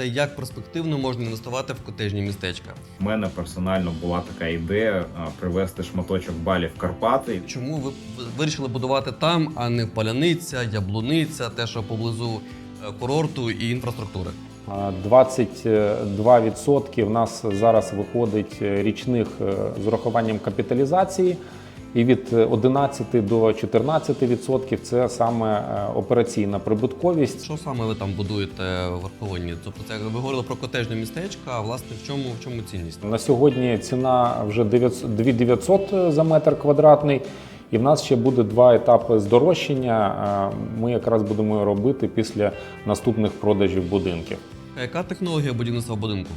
те, як перспективно можна інвестувати в котежні містечка. У мене персонально була така ідея привезти шматочок балів в Карпати. Чому ви вирішили будувати там, а не Паляниця, Яблуниця, те, що поблизу е, курорту і інфраструктури? 22% в нас зараз виходить е, річних е, з урахуванням капіталізації, і від 11 до 14% це саме е, операційна прибутковість. Що саме ви там будуєте в Верховині? Тобто, це ви говорили про котежне містечко, а власне в чому в чому цінність? На сьогодні ціна вже 900 2900 за метр квадратний. І в нас ще буде два етапи здорожчання. Е, Ми якраз будемо робити після наступних продажів будинків. А Яка технологія будівництва будинку?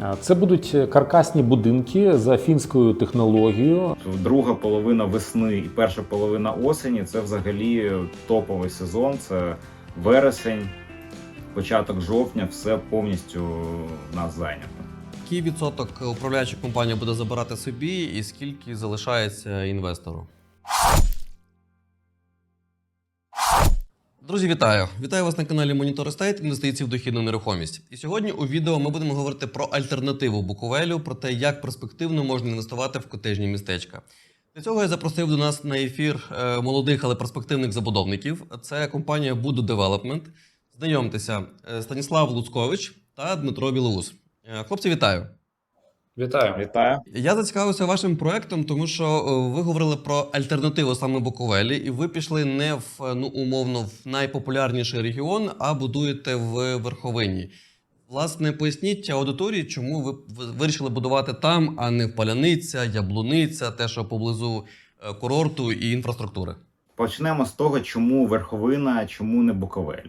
Е, Це будуть каркасні будинки за фінською технологією. Друга половина весни і перша половина осені це взагалі топовий сезон. Це вересень, початок жовтня, все повністю нас зайнято. Який відсоток управляюча компанія буде забирати собі, і скільки залишається інвестору? Друзі, вітаю! Вітаю вас на каналі Monitor Estate інвестиції в дохідну нерухомість. І сьогодні у відео ми будемо говорити про альтернативу Буковелю, про те, як перспективно можна інвестувати в котежні містечка. Для цього я запросив до нас на ефір е, молодих, але перспективних забудовників. Це компанія Budu Development. Знайомтеся, е, Станіслав Луцкович та Дмитро Білоус. Е, Хлопці, вітаю! Вітаю! Вітаю! Я зацікавився вашим проектом, тому що е, ви говорили про альтернативу саме Буковелі, і ви пішли не в е, ну умовно в найпопулярніший регіон, а будуєте в Верховині. Власне, поясніть аудиторії, чому ви ви вирішили будувати там, а не в Паляниця, Яблуниця, те, що поблизу е, курорту і інфраструктури. Почнемо з того, чому верховина, чому не Буковель.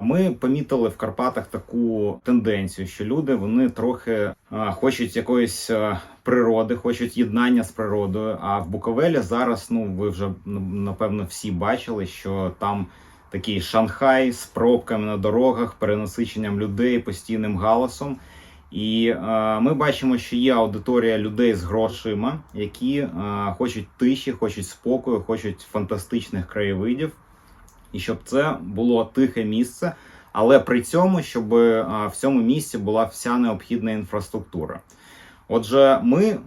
Ми помітили в Карпатах таку тенденцію, що люди вони трохи а, хочуть якоїсь а, природи, хочуть єднання з природою. А в Буковелі зараз, ну ви вже напевно всі бачили, що там такий Шанхай з пробками на дорогах, перенасиченням людей, постійним галасом. І е, ми бачимо, що є аудиторія людей з грошима, які е, хочуть тиші, хочуть спокою, хочуть фантастичних краєвидів, і щоб це було тихе місце, але при цьому, щоб е, в цьому місці була вся необхідна інфраструктура. Отже, ми е,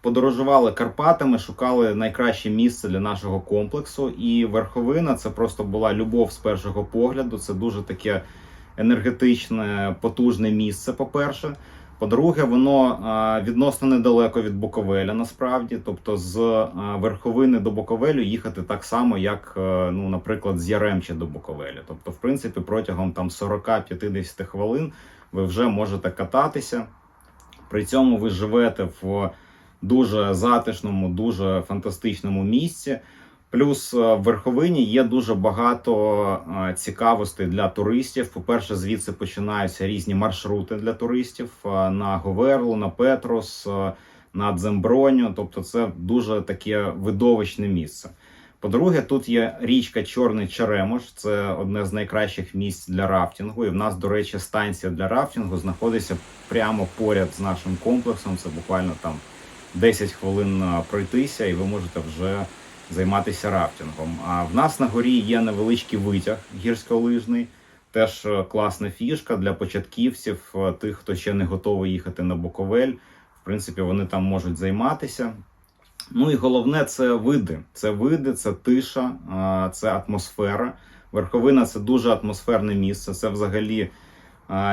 подорожували Карпатами, шукали найкраще місце для нашого комплексу, і верховина це просто була любов з першого погляду. Це дуже таке енергетичне, потужне місце. По-перше, по-друге, воно відносно недалеко від Буковеля, насправді. Тобто, з верховини до Буковелю їхати так само, як, е, ну, наприклад, з Яремча до Буковеля. Тобто, в принципі, протягом там 40-50 хвилин ви вже можете кататися. При цьому ви живете в дуже затишному, дуже фантастичному місці. Плюс е, в верховині є дуже багато е, цікавостей для туристів. По-перше, звідси починаються різні маршрути для туристів е, на Говерлу, на Петрос, на Дземброню. Тобто, це дуже таке видовищне місце. По-друге, тут є річка Чорний Черемош, це одне з найкращих місць для рафтингу. І в нас, до речі, станція для рафтингу знаходиться прямо поряд з нашим комплексом. Це буквально там 10 хвилин пройтися, і ви можете вже займатися рафтингом. А в нас на горі є невеличкий витяг гірськолижний. Теж е, класна фішка для початківців, е, тих, хто ще не готовий їхати на Буковель. В принципі, вони там можуть займатися. Ну і головне це види. Це види, це тиша, це атмосфера. Верховина це дуже атмосферне місце. Це взагалі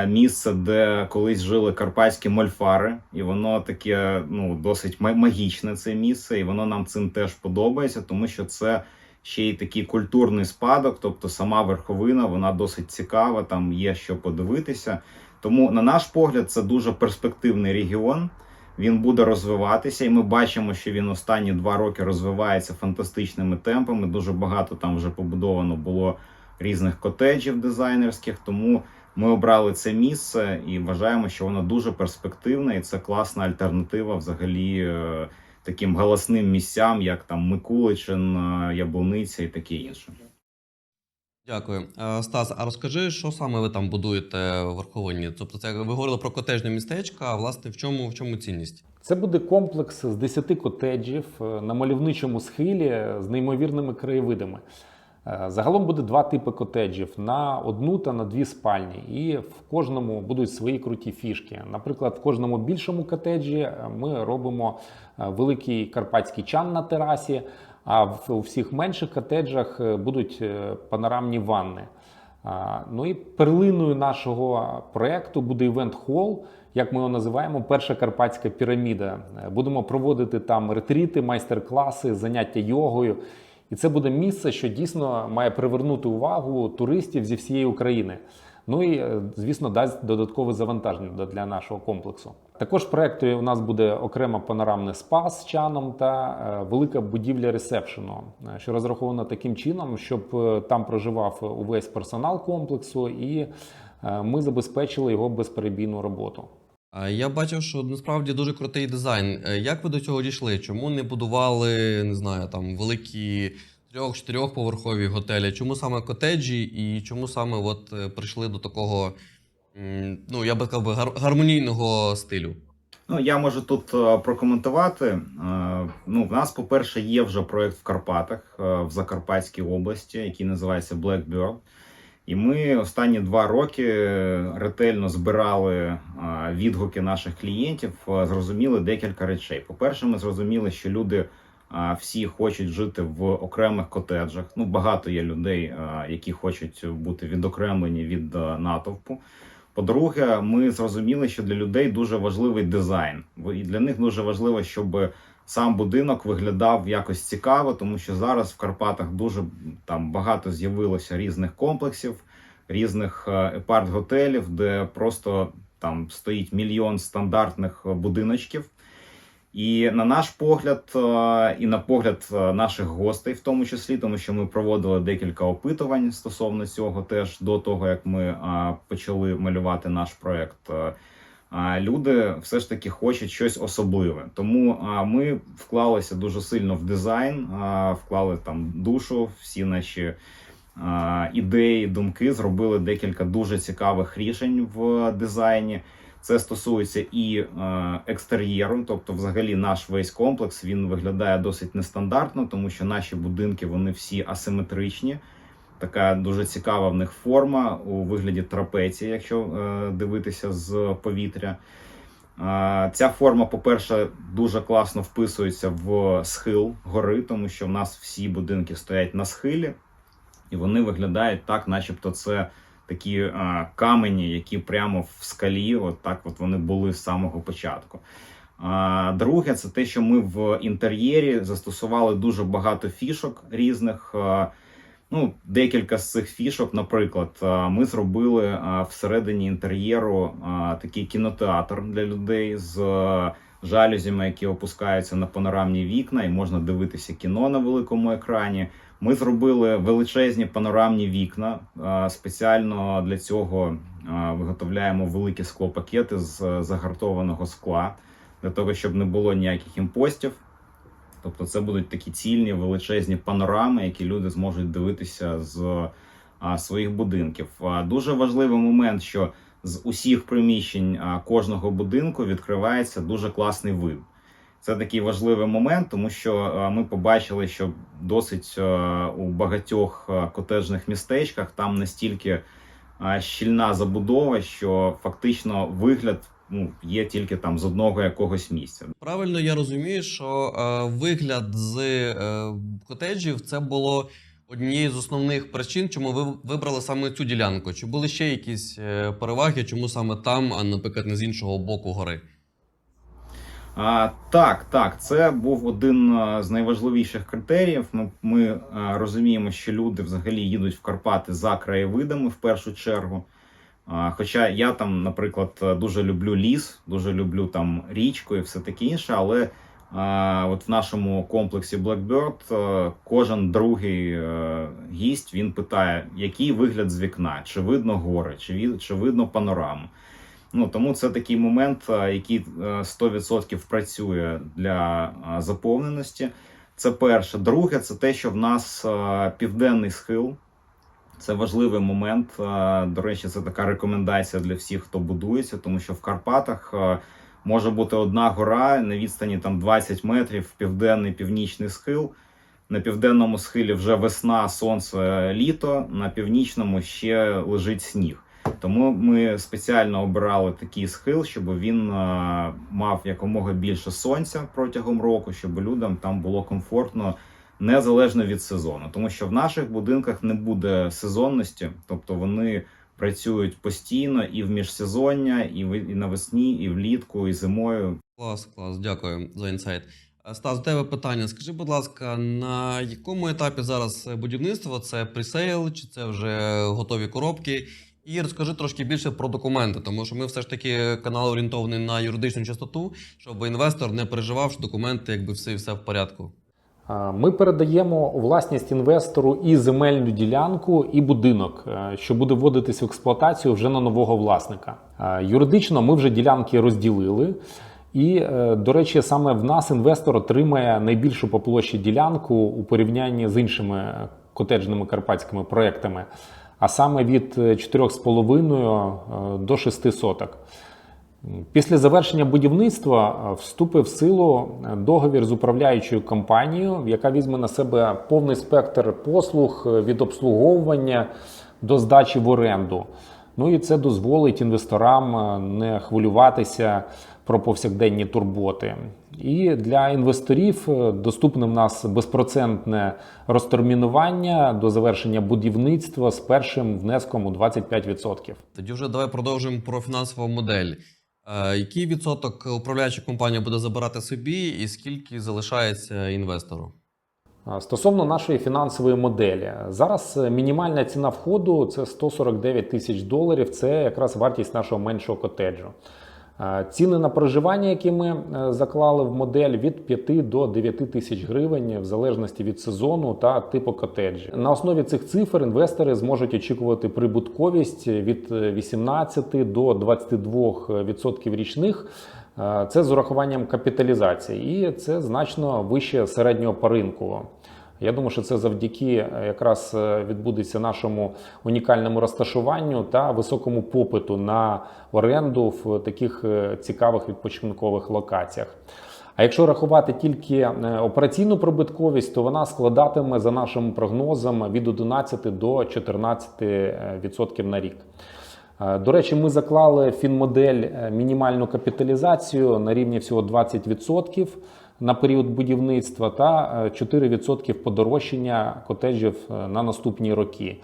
місце, де колись жили карпатські мольфари, і воно таке ну досить магічне це місце, і воно нам цим теж подобається, тому що це ще й такий культурний спадок. Тобто сама верховина, вона досить цікава. Там є що подивитися. Тому, на наш погляд, це дуже перспективний регіон. Він буде розвиватися, і ми бачимо, що він останні два роки розвивається фантастичними темпами. Дуже багато там вже побудовано було різних котеджів дизайнерських. Тому ми обрали це місце і вважаємо, що воно дуже перспективне, і це класна альтернатива взагалі е, таким галасним місцям, як там Микуличин, е, Яблуниця і таке інше. Дякую. Е, Стас, а розкажи, що саме ви там будуєте в Верховині? Тобто, це ви говорили про котежне містечко, а власне в чому, в чому цінність? Це буде комплекс з 10 котеджів на мальовничому схилі з неймовірними краєвидами. Е, Загалом буде два типи котеджів на одну та на дві спальні, і в кожному будуть свої круті фішки. Наприклад, в кожному більшому котеджі е, ми робимо е, великий карпатський чан на терасі, а в всіх менших котеджах будуть панорамні ванни. Ну і перлиною нашого проекту буде івент хол, як ми його називаємо, перша карпатська піраміда. Будемо проводити там ретріти, майстер-класи, заняття йогою. І це буде місце, що дійсно має привернути увагу туристів зі всієї України. Ну і е, звісно дасть додаткове завантаження для нашого комплексу. Також в проєкті у нас буде окремо панорамний спа з чаном та е, велика будівля ресепшену, е, що розрахована таким чином, щоб там проживав увесь персонал комплексу, і ми забезпечили його безперебійну роботу. А Я бачив, що насправді дуже крутий дизайн. Е, Як ви до цього дійшли? Чому не будували, не знаю, там великі трьох-чотирьохповерхові готелі? Чому саме котеджі і чому саме от е, прийшли до такого, ну я би сказав, гар- гармонійного стилю? Ну, я можу тут е, прокоментувати. Е, Ну, в нас, по-перше, є вже проект в Карпатах е, в Закарпатській області, який називається Blackbird. І ми останні два роки ретельно збирали е, відгуки наших клієнтів, е, зрозуміли декілька речей. По-перше, ми зрозуміли, що люди е, всі хочуть жити в окремих котеджах. Ну, багато є людей, е, які хочуть бути відокремлені від е, натовпу. По-друге, ми зрозуміли, що для людей дуже важливий дизайн, і для них дуже важливо, щоб сам будинок виглядав якось цікаво, тому що зараз в Карпатах дуже там багато з'явилося різних комплексів, різних епарт-готелів, де просто там стоїть мільйон стандартних е, будиночків. І на наш погляд, е, і на погляд е, наших гостей, в тому числі, тому що ми проводили декілька опитувань стосовно цього, теж до того як ми почали малювати наш проект. Люди все ж таки хочуть щось особливе, тому ми вклалися дуже сильно в дизайн, вклали там душу, всі наші ідеї, думки, зробили декілька дуже цікавих рішень в дизайні. Це стосується і е, екстер'єру, тобто, взагалі, наш весь комплекс він виглядає досить нестандартно, тому що наші будинки вони всі асиметричні. Така дуже цікава в них форма у вигляді трапеції, якщо е, дивитися з повітря. Е, ця форма, по-перше, дуже класно вписується в схил гори, тому що в нас всі будинки стоять на схилі, і вони виглядають так, начебто це такі е, камені, які прямо в скалі, от так от вони були з самого початку. Друге, це те, що ми в інтер'єрі застосували дуже багато фішок різних. Ну, декілька з цих фішок, наприклад, е, ми зробили е, всередині інтер'єру е, такий кінотеатр для людей з жалюзями, які опускаються на панорамні вікна, і можна дивитися кіно на великому екрані. Ми зробили величезні панорамні вікна. Спеціально для цього виготовляємо великі склопакети з загартованого скла, для того, щоб не було ніяких імпостів. Тобто, це будуть такі цільні величезні панорами, які люди зможуть дивитися з своїх будинків. Дуже важливий момент, що з усіх приміщень кожного будинку відкривається дуже класний вид. Це такий важливий момент, тому що ми побачили, що досить у багатьох а, котеджних містечках там настільки щільна забудова, що фактично вигляд ну, є тільки там з одного якогось місця. Правильно я розумію, що е, вигляд з е, котеджів це було однією з основних причин, чому ви вибрали саме цю ділянку. Чи були ще якісь е, переваги, чому саме там, а наприклад, не з іншого боку гори? А, так, так, це був один а, з найважливіших критеріїв. Ми, ми а, розуміємо, що люди взагалі їдуть в Карпати за краєвидами в першу чергу. Хоча я там, наприклад, дуже люблю ліс, дуже люблю там річку і все таке інше, але от в нашому комплексі Blackbird а, кожен другий е, гість він питає, який вигляд з вікна, чи видно гори, чи, ві- чи видно панораму. Ну тому це такий момент, е, який е, 100% працює для е, заповненості. Це перше. Друге, це те, що в нас е, південний схил. Це важливий момент. До речі, це така рекомендація для всіх, хто будується, тому що в Карпатах може бути одна гора на відстані там 20 метрів, південний північний схил. На південному схилі вже весна, сонце, літо, на північному ще лежить сніг. Тому ми спеціально обирали такий схил, щоб він мав якомога більше сонця протягом року, щоб людям там було комфортно незалежно від сезону. Тому що в наших будинках не буде сезонності, тобто вони працюють постійно і в міжсезоння, і в- і навесні, і влітку, і зимою. Клас, клас, дякую за інсайт. Стас, до тебе питання. Скажи, будь ласка, на якому етапі зараз будівництво? Це пресейл, чи це вже готові коробки? І розкажи трошки більше про документи, тому що ми все ж таки канал орієнтований на юридичну частоту, щоб інвестор не переживав, що документи, якби все, все в порядку. Ми передаємо у власність інвестору і земельну ділянку, і будинок, е, що буде вводитись в експлуатацію вже на нового власника. Юридично ми вже ділянки розділили. І, е, до речі, саме в нас інвестор отримає найбільшу по площі ділянку у порівнянні з іншими котеджними карпатськими проектами, а саме від е, 4,5 е, до 6 соток. Після завершення будівництва е, вступив в силу е, договір з управляючою компанією, яка візьме на себе повний спектр послуг е, від обслуговування до здачі в оренду. Ну і це дозволить інвесторам не хвилюватися про повсякденні турботи. І для інвесторів доступне в нас безпроцентне розтермінування до завершення будівництва з першим внеском у 25%. Тоді вже давай продовжимо про фінансову модель. Е, Який відсоток управляюча компанія буде забирати собі, і скільки залишається інвестору? Стосовно нашої фінансової моделі, зараз мінімальна ціна входу це 149 тисяч доларів. Це якраз вартість нашого меншого котеджу. А, Ціни на проживання, які ми е, заклали в модель, від 5 до 9 тисяч гривень, в залежності від сезону та типу котеджі. На основі цих цифр інвестори зможуть очікувати прибутковість від е, 18 до 22% річних. Е, Це з урахуванням капіталізації, і це значно вище середнього по ринку. Я думаю, що це завдяки е, якраз е, відбудеться нашому унікальному розташуванню та високому попиту на оренду в таких е, цікавих відпочинкових локаціях. А якщо рахувати тільки операційну прибутковість, то вона складатиме за нашим прогнозом від 11 до 14% на рік. До речі, ми заклали фінмодель мінімальну капіталізацію на рівні всього 20% на період будівництва та е, 4% подорожчання котеджів е, на наступні роки.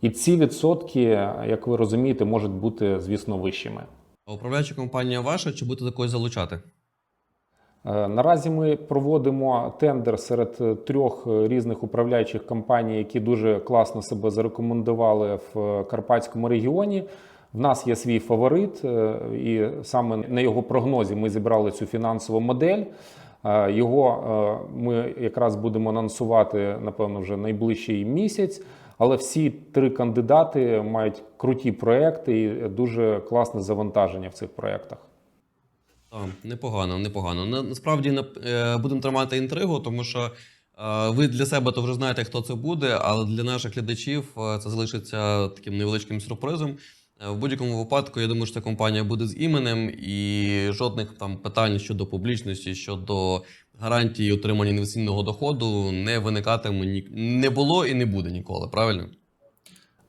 І ці відсотки, е, як ви розумієте, можуть бути, звісно, вищими. А Управляюча компанія ваша, чи будете такої залучати? Е, Наразі ми проводимо тендер серед е, трьох е, різних управляючих компаній, які дуже класно себе зарекомендували в е, Карпатському регіоні. В нас є свій фаворит, е, і саме на його прогнозі ми зібрали цю фінансову модель. Е, Його е, ми якраз будемо анонсувати, напевно, вже найближчий місяць. Але всі три кандидати мають круті проекти і дуже класне завантаження в цих проектах. Так, непогано, непогано. Насправді е, будемо тримати інтригу, тому що ви для себе то вже знаєте, хто це буде, але для наших глядачів це залишиться таким невеличким сюрпризом. Е, в будь-якому випадку, я думаю, що ця компанія буде з іменем, і жодних там питань щодо публічності, щодо гарантії отримання інвестиційного доходу не виникатиме ні не було і не буде ніколи. Правильно?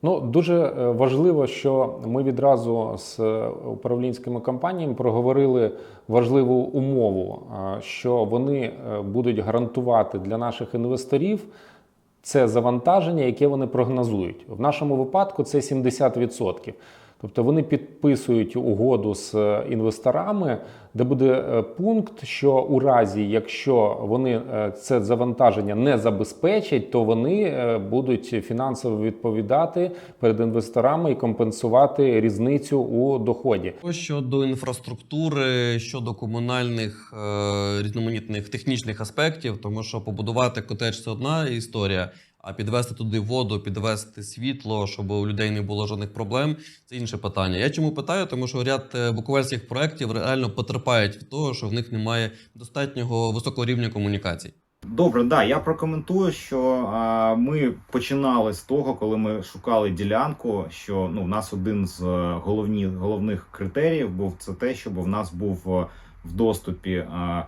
Ну дуже е, важливо, що ми відразу з е, управлінськими компаніями проговорили важливу умову, що вони будуть гарантувати для наших інвесторів це завантаження, яке вони прогнозують. В нашому випадку це 70%. Тобто вони підписують угоду з е, інвесторами, де буде е, пункт, що у разі, якщо вони е, це завантаження не забезпечать, то вони будуть фінансово відповідати перед інвесторами і компенсувати різницю у доході. Щодо інфраструктури, щодо комунальних різноманітних технічних аспектів, тому що побудувати котедж це одна історія, а підвести туди воду, підвести світло, щоб у людей не було жодних проблем, це інше питання. Я чому питаю? Тому що ряд е, буковельських проєктів реально потерпають від того, що в них немає достатнього високого рівня комунікацій. Добре, да, я прокоментую, що а, ми починали з того, коли ми шукали ділянку. Що ну, в нас один з е, головні, головних критеріїв був це те, щоб в нас був е, в доступі а,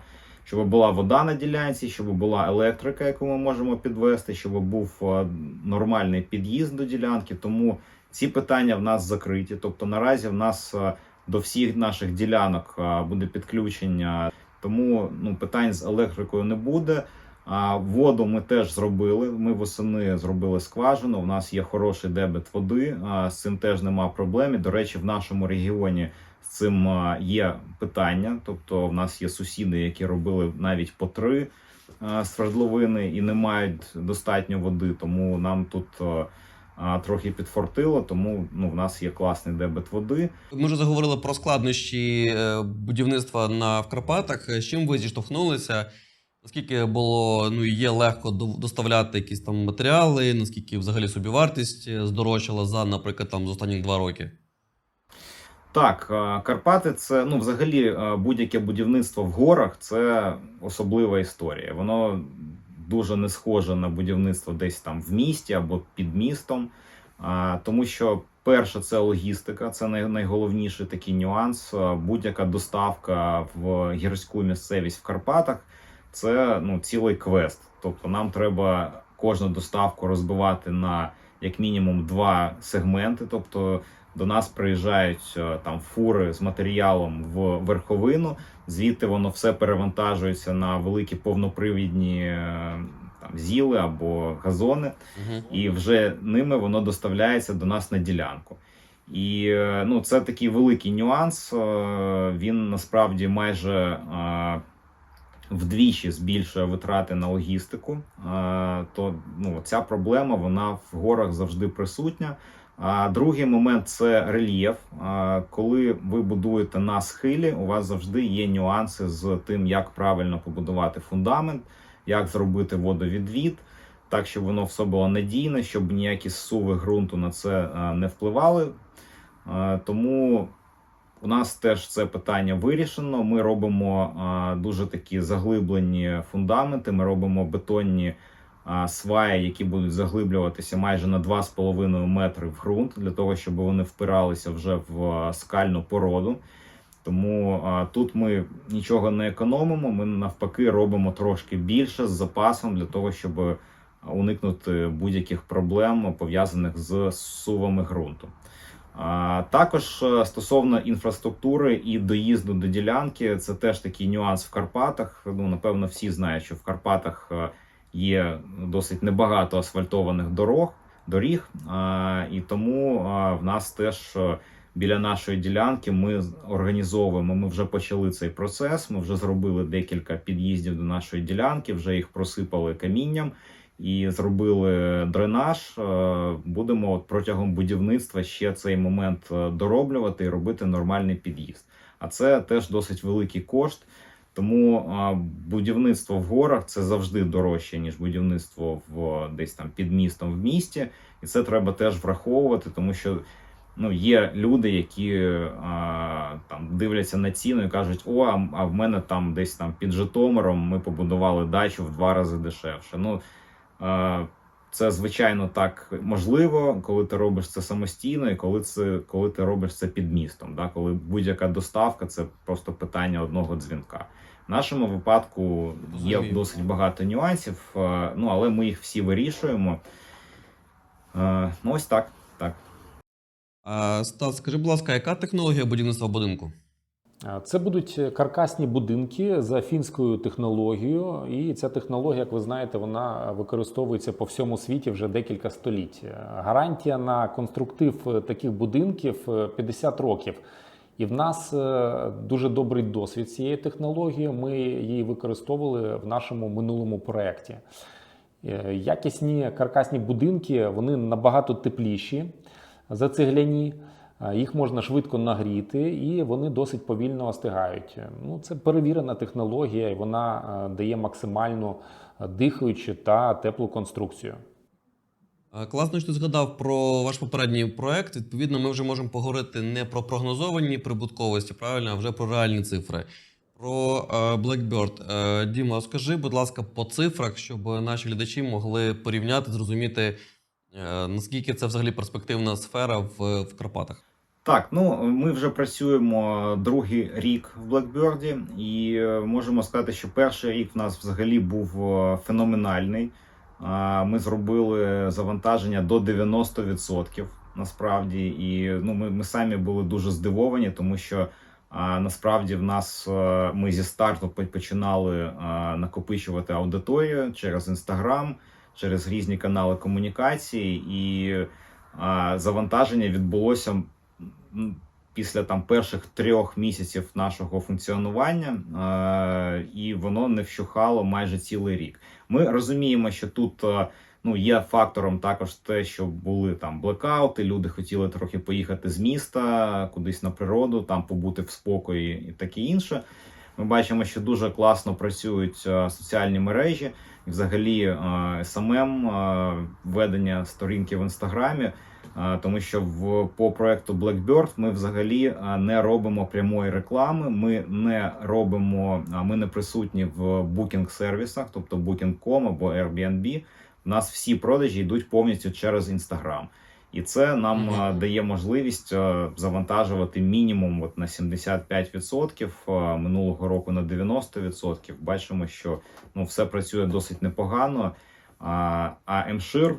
щоб була вода на ділянці, щоб була електрика, яку ми можемо підвести, щоб був е, нормальний під'їзд до ділянки. Тому ці питання в нас закриті. Тобто наразі в нас е, до всіх наших ділянок е, буде підключення, тому ну питань з електрикою не буде. А воду ми теж зробили. Ми восени зробили скважину. У нас є хороший дебет води. а, З цим теж нема проблем. І, До речі, в нашому регіоні з цим є питання. Тобто, в нас є сусіди, які робили навіть по три свердловини і не мають достатньо води. Тому нам тут трохи підфортило. Тому ну, в нас є класний дебет води. Ми вже заговорили про складнощі е, будівництва на в Карпатах. З чим ви зіштовхнулися? Наскільки було ну є легко до- доставляти якісь там матеріали? Наскільки взагалі собівартість е, здорожчала за, наприклад, там з останніх два роки? Так, е, Карпати це ну, взагалі е, будь-яке будівництво в горах це особлива історія. Воно дуже не схоже на будівництво десь там в місті або під містом. Тому що перше, це логістика, це найголовніший такий нюанс. Будь-яка доставка в гірську місцевість в Карпатах це ну, цілий квест. Тобто нам треба кожну доставку розбивати на як мінімум два сегменти. Тобто до нас приїжджають е, там фури з матеріалом в верховину. Звідти воно все перевантажується на великі повнопривідні е, там зіли або газони, Угу. і вже ними воно доставляється до нас на ділянку. І е, ну, це такий великий нюанс. Він насправді майже вдвічі збільшує витрати на логістику. Е, То ну, ця проблема вона в горах завжди присутня. А другий момент це рельєф. Коли ви будуєте на схилі, у вас завжди є нюанси з тим, як правильно побудувати фундамент, як зробити водовідвід, так щоб воно все було надійне, щоб ніякі зсуви ґрунту на це не впливали. Тому у нас теж це питання вирішено. Ми робимо дуже такі заглиблені фундаменти. Ми робимо бетонні сваї, які будуть заглиблюватися майже на 2,5 метри в ґрунт, для того, щоб вони впиралися вже в скальну породу. Тому а, тут ми нічого не економимо. Ми навпаки робимо трошки більше з запасом для того, щоб уникнути будь-яких проблем пов'язаних з сувами ґрунту. Також е, стосовно інфраструктури і доїзду до ділянки, це теж такий нюанс в Карпатах. Ну, напевно, всі знають, що в Карпатах е, є досить небагато асфальтованих дорог, доріг, і тому в нас теж е, біля нашої ділянки ми організовуємо. Ми вже почали цей процес. Ми вже зробили декілька під'їздів до нашої ділянки, вже їх просипали камінням і зробили дренаж. Е, Будемо от протягом будівництва ще цей момент е, дороблювати і робити нормальний під'їзд. А це теж досить великий кошт. Тому будівництво в горах це завжди дорожче ніж будівництво в десь там під містом в місті, і це треба теж враховувати, тому що ну є люди, які а, там дивляться на ціну і кажуть: о, а, в мене там десь там під Житомиром ми побудували дачу в два рази дешевше. Ну це звичайно так можливо, коли ти робиш це самостійно, і коли це коли ти робиш це під містом. Да? Коли будь-яка доставка це просто питання одного дзвінка. В нашому випадку є досить багато нюансів, е, ну але ми їх всі вирішуємо. Е, Ну, ось так. так. Стас, скажи, будь ласка, яка технологія будівництва будинку? А, Це будуть каркасні будинки за фінською технологією, і ця технологія, як ви знаєте, вона використовується по всьому світі вже декілька століть. Гарантія на конструктив таких будинків е, 50 років. І в нас е, дуже добрий досвід цієї технології. Ми її використовували в нашому минулому проєкті. Е, Якісні каркасні будинки вони набагато тепліші за цегляні. Їх можна швидко нагріти, і вони досить повільно остигають. Ну, це перевірена технологія, і вона е, дає максимальну е, дихаючу та теплу конструкцію. Класно, що ти згадав про ваш попередній проект. Відповідно, ми вже можемо поговорити не про прогнозовані прибутковості, правильно, а вже про реальні цифри. Про е, Blackbird. Е, Діма, скажи, будь ласка, по цифрах, щоб наші глядачі могли порівняти, зрозуміти, е, наскільки це взагалі перспективна сфера в, в Карпатах. Так, ну ми вже працюємо другий рік в Blackbird, і е, можемо сказати, що перший рік в нас взагалі був е, феноменальний. Ми зробили завантаження до 90% насправді, і ну ми, ми самі були дуже здивовані, тому що насправді в нас е, ми зі старту починали накопичувати аудиторію через інстаграм, через різні канали комунікації, і завантаження відбулося після там перших трьох місяців нашого функціонування, е, і воно не вщухало майже цілий рік. Ми розуміємо, що тут е, ну є фактором також те, що були там блекаути. Люди хотіли трохи поїхати з міста, кудись на природу, там побути в спокої і таке інше. Ми бачимо, що дуже класно працюють е, соціальні мережі, і взагалі е, е, ведення сторінки в інстаграмі. Тому що в по проекту Blackbird ми взагалі не робимо прямої реклами. Ми не робимо, ми не присутні в букінг сервісах, тобто Booking.com або Airbnb. У нас всі продажі йдуть повністю через Instagram. І це нам дає можливість завантажувати мінімум от на 75%, а, минулого року на 90%. Бачимо, що ну все працює досить непогано. А, а МШИР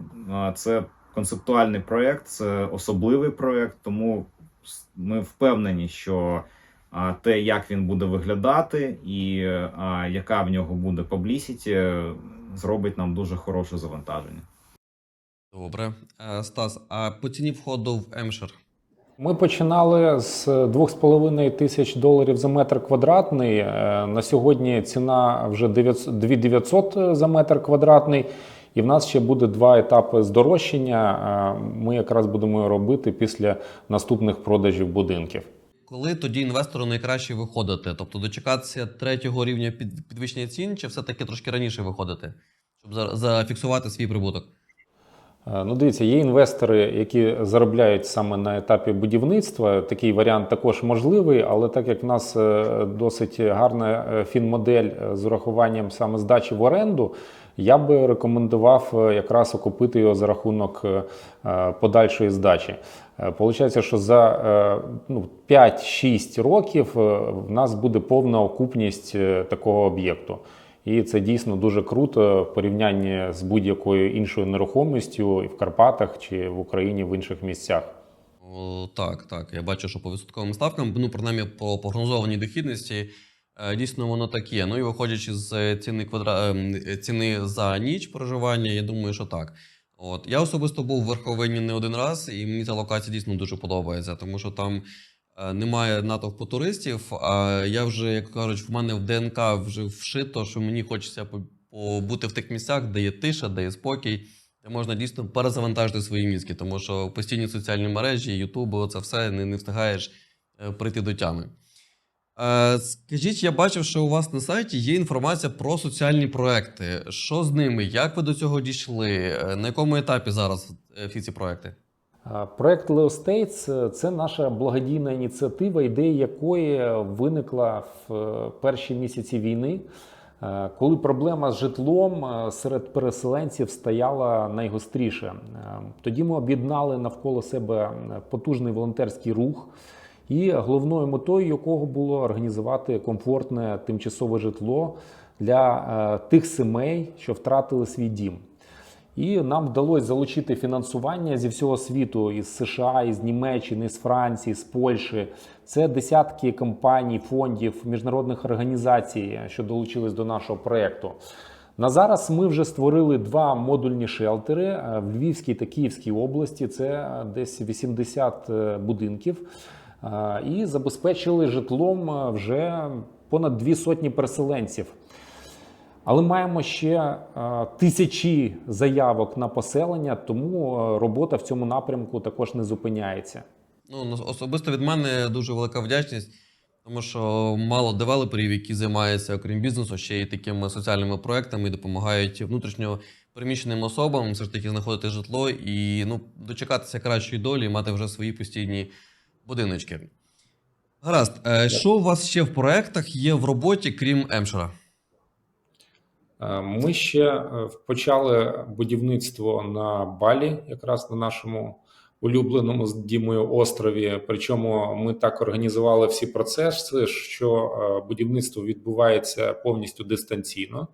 це концептуальний проект, це особливий проект, тому ми впевнені, що те, як він буде виглядати, і яка в нього буде паблісіті, зробить нам дуже хороше завантаження. Добре. Е, Стас, а по ціні входу в Емшер? Ми починали з 2,5 тисяч доларів за метр квадратний. Е, На сьогодні ціна вже 900 2900 за метр квадратний. І в нас ще буде два етапи здорожчання. Е, Ми якраз будемо робити після наступних продажів будинків. Коли тоді інвестору найкраще виходити? Тобто дочекатися третього рівня під, підвищення цін, чи все-таки трошки раніше виходити, щоб за- зафіксувати свій прибуток? Е, Ну, дивіться, є інвестори, які заробляють саме на етапі будівництва. Такий варіант також можливий, але так як в нас е, досить гарна фінмодель з урахуванням саме здачі в оренду, я би рекомендував е, якраз окупити його за рахунок е, е, подальшої здачі. Получається, що за ну, 5-6 років в нас буде повна окупність такого об'єкту. І це дійсно дуже круто в порівнянні з будь-якою іншою нерухомістю і в Карпатах чи в Україні в інших місцях. О, так, так. Я бачу, що по відсотковим ставкам, ну, принаймні по прогнозованій дохідності, дійсно воно так є. Ну і виходячи з ціни квадра... ем, ціни за ніч проживання, я думаю, що так. От я особисто був в Верховині не один раз, і мені ця локація дійсно дуже подобається, тому що там е, немає натовпу туристів. А я вже, як кажуть, в мене в ДНК вже вшито, що мені хочеться побути в тих місцях, де є тиша, де є спокій, де можна дійсно перезавантажити свої мізки, тому що постійні соціальні мережі, Ютуб, це все не, не встигаєш е, прийти до тями. Е, скажіть, я бачив, що у вас на сайті є інформація про соціальні проекти. Що з ними? Як ви до цього дійшли? Е, На якому етапі зараз е, всі ці проекти? Проект Leo States – це наша благодійна ініціатива, ідея якої виникла в перші місяці війни, коли проблема з житлом серед переселенців стояла найгостріше. Тоді ми об'єднали навколо себе потужний волонтерський рух, і головною метою якого було організувати комфортне тимчасове житло для е, тих сімей, що втратили свій дім. І нам вдалося залучити фінансування зі всього світу із США, із Німеччини, з Франції, з Польщі. Це десятки компаній, фондів, міжнародних організацій, що долучились до нашого проєкту. На зараз ми вже створили два модульні шелтери е, в Львівській та Київській області. Це е, десь 80 е, будинків. І забезпечили житлом е, вже понад дві сотні переселенців. Але маємо ще е, тисячі заявок на поселення, тому е, робота в цьому напрямку також не зупиняється. Ну, ну, особисто від мене дуже велика вдячність, тому що мало девелоперів, які займаються, окрім бізнесу, ще й такими соціальними проектами і допомагають внутрішньо переміщеним особам все ж таки знаходити житло і ну, дочекатися кращої долі мати вже свої постійні будиночки. Гаразд, е, що у вас ще в проектах є в роботі, крім Емшера? Е, Ми ще е, почали будівництво на Балі, якраз на нашому улюбленому з Дімою острові. Причому ми так організували всі процеси, що будівництво відбувається повністю дистанційно.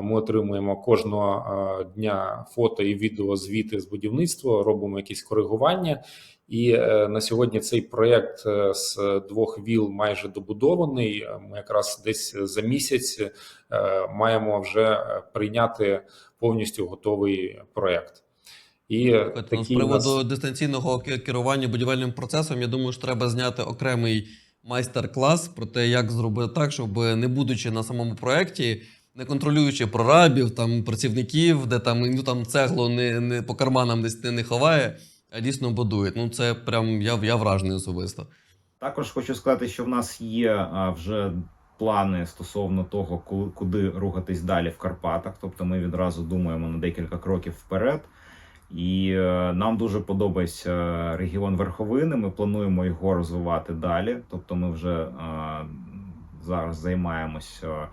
Ми отримуємо кожного дня фото і відео звіти з будівництва, робимо якісь коригування. І е, на сьогодні цей проєкт е, з двох віл майже добудований. Ми якраз десь за місяць е, маємо вже е, прийняти повністю готовий проєкт. І Слухайте, ну, з такі у нас- приводу дистанційного керування будівельним процесом, я думаю, що треба зняти окремий майстер-клас про те, як зробити так, щоб не будучи на самому проєкті, не контролюючи прорабів, там працівників, де там ну там цеглу не, не по карманам десь не, ховає, дійсно будує. Ну це прям я, я вражений особисто. Також хочу сказати, що в нас є вже плани стосовно того, куди рухатись далі в Карпатах. Тобто ми відразу думаємо на декілька кроків вперед. І е, нам дуже подобається регіон Верховини. Ми плануємо його розвивати далі. Тобто, ми вже зараз займаємося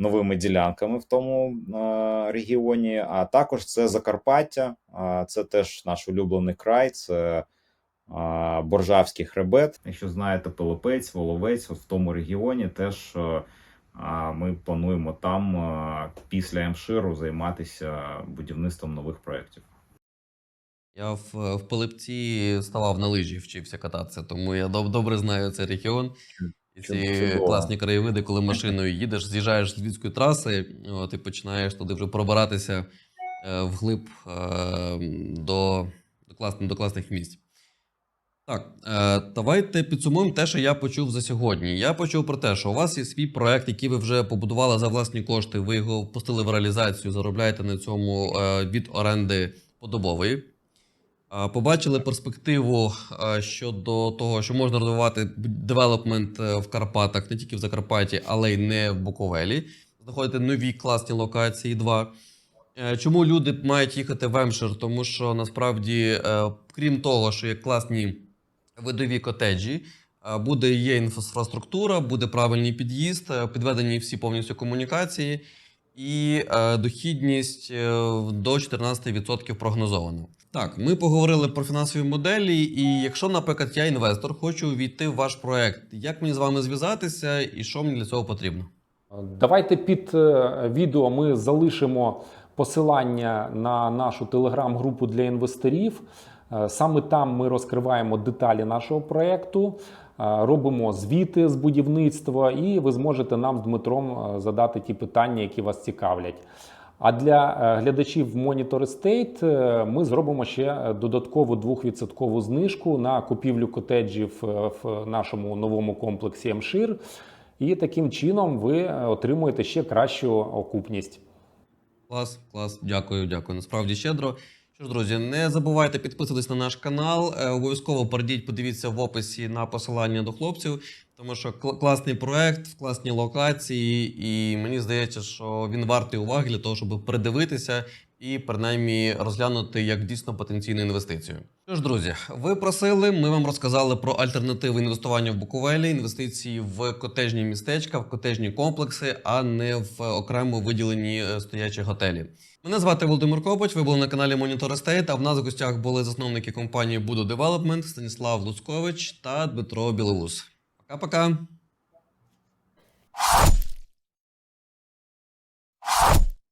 новими ділянками в тому е, регіоні. А також це Закарпаття, це теж наш улюблений край. Це Боржавський хребет. Якщо знаєте, Пилипець, Воловець, от в тому регіоні теж е, ми плануємо там е, після Емширу займатися будівництвом нових проєктів. Я в, в Пилипці ставав на лижі, вчився кататися, тому я доб- добре знаю цей регіон. І ці класні краєвиди, коли машиною їдеш, з'їжджаєш з Львівської траси, от, і починаєш туди вже пробиратися е, вглиб е, до, до, класних, до класних місць. Так, е, давайте підсумуємо те, що я почув за сьогодні. Я почув про те, що у вас є свій проект, який ви вже побудували за власні кошти, ви його впустили в реалізацію, заробляєте на цьому е, від оренди подобової. Побачили перспективу щодо того, що можна розвивати девелопмент е, в Карпатах, не тільки в Закарпатті, але й не в Буковелі. Знаходити нові класні локації. Два. Е, Чому люди мають їхати в Емшир? Тому що насправді, е, крім того, що є класні видові котеджі, буде є інфраструктура, буде правильний під'їзд, підведені всі повністю комунікації, і дохідність до 14% прогнозована. Так, ми поговорили про фінансові моделі, і якщо, наприклад, я інвестор, хочу увійти в ваш проект, як мені з вами зв'язатися і що мені для цього потрібно? Давайте під е, відео ми залишимо посилання на нашу телеграм-групу для інвесторів. Е, Саме там ми розкриваємо деталі нашого проекту, е, робимо звіти з будівництва, і ви зможете нам з Дмитром задати ті питання, які вас цікавлять. А для е, глядачів Monitor Estate е, ми зробимо ще додаткову 2% знижку на купівлю котеджів е, в нашому новому комплексі Мшир. І таким чином ви отримуєте ще кращу окупність. Клас, клас, дякую, дякую. Насправді щедро. Що ж, друзі, не забувайте підписуватись на наш канал. Е, Обов'язково перейдіть, подивіться в описі на посилання до хлопців, тому що класний проект, класні локації, і мені здається, що він вартий уваги для того, щоб передивитися і принаймні розглянути як дійсно потенційну інвестицію. Що ж, друзі, ви просили, ми вам розказали про альтернативи інвестування в Буковелі, інвестиції в котежні містечка, в котежні комплекси, а не в окремо виділені е, стоячі готелі. Мене звати Володимир Копач, Ви були на каналі Monitor Estate, а в нас в гостях були засновники компанії Budo Development Станіслав Луцкович та Дмитро Білоус. Пока-пока.